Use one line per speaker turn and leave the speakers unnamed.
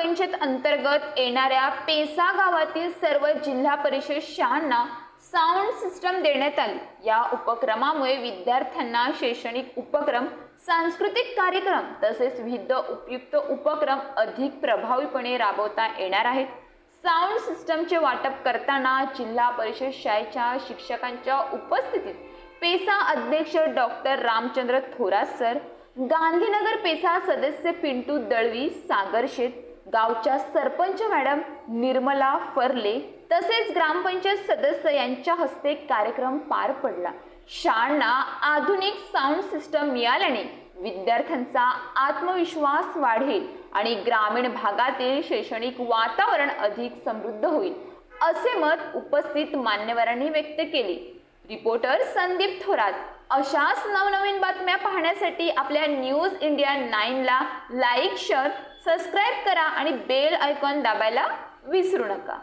पंचायत अंतर्गत येणाऱ्या पेसा गावातील सर्व जिल्हा परिषद शाळांना साऊंड सिस्टम देण्यात आली. या उपक्रमामुळे विद्यार्थ्यांना शैक्षणिक उपक्रम सांस्कृतिक कार्यक्रम तसेच विविध उपयुक्त उपक्रम अधिक प्रभावीपणे राबवता येणार आहेत. साऊंड सिस्टमचे वाटप करताना जिल्हा परिषद शाळेच्या शिक्षकांच्या उपस्थितीत पेसा अध्यक्ष doctor Ramchandra Thorat sir Gandhinagar PESA सदस्य पिंटू दळवी सागर शेठ गावच्या सरपंच मॅडम निर्मला फरले तसेच ग्रामपंचायत सदस्य यांच्या हस्ते कार्यक्रम पार पडला. शाळांना आधुनिक साऊंड सिस्टम मिळाल्याने विद्यार्थ्यांचा आत्मविश्वास वाढेल आणि ग्रामीण भागातील शैक्षणिक वातावरण अधिक समृद्ध होईल असे मत उपस्थित मान्यवरांनी व्यक्त केले. रिपोर्टर संदीप थोरात. अशाच नवनवीन बातम्या पाहण्यासाठी आपल्या न्यूज इंडिया नाईनला लाईक शेअर सबस्क्राईब करा आणि बेल आयकॉन दाबायला विसरू नका.